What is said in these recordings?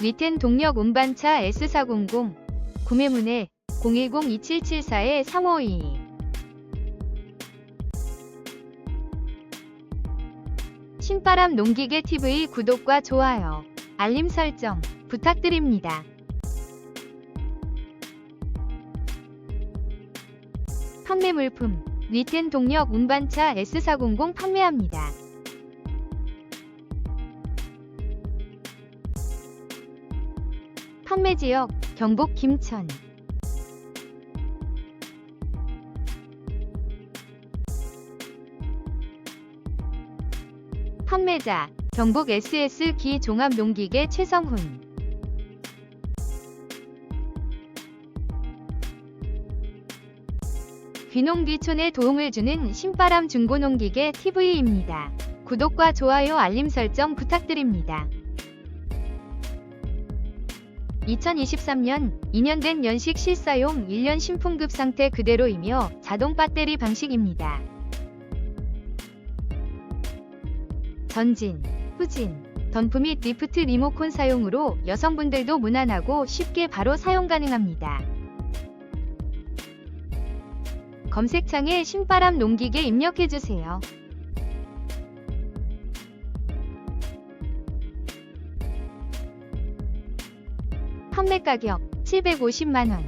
리텐 동력 운반차 S400 구매문의 010-2774-3522 신바람 농기계 TV 구독과 좋아요, 알림 설정 부탁드립니다. 판매 물품 리텐 동력 운반차 S400 판매합니다. 판매 지역 경북 김천 판매자 경북 SS 기 종합 농기계 최성훈 귀농귀촌에 도움을 주는 신바람 중고농기계 TV입니다. 구독과 좋아요 알림 설정 부탁드립니다. 2023년 2년 된 연식 실사용 1년 신품급 상태 그대로이며 자동 배터리 방식입니다. 전진, 후진, 덤프 및 리프트 리모콘 사용으로 여성분들도 무난하고 쉽게 바로 사용 가능합니다. 검색창에 신바람 농기계 입력해주세요. 판매 가격 750만원.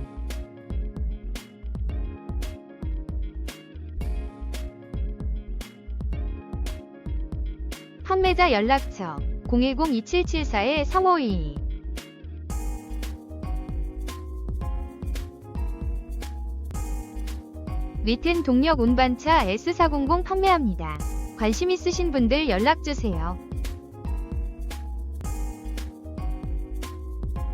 판매자 연락처 010-2774-3522 리텐 동력 운반차 S400 판매합니다. 관심 있으신 분들 연락주세요.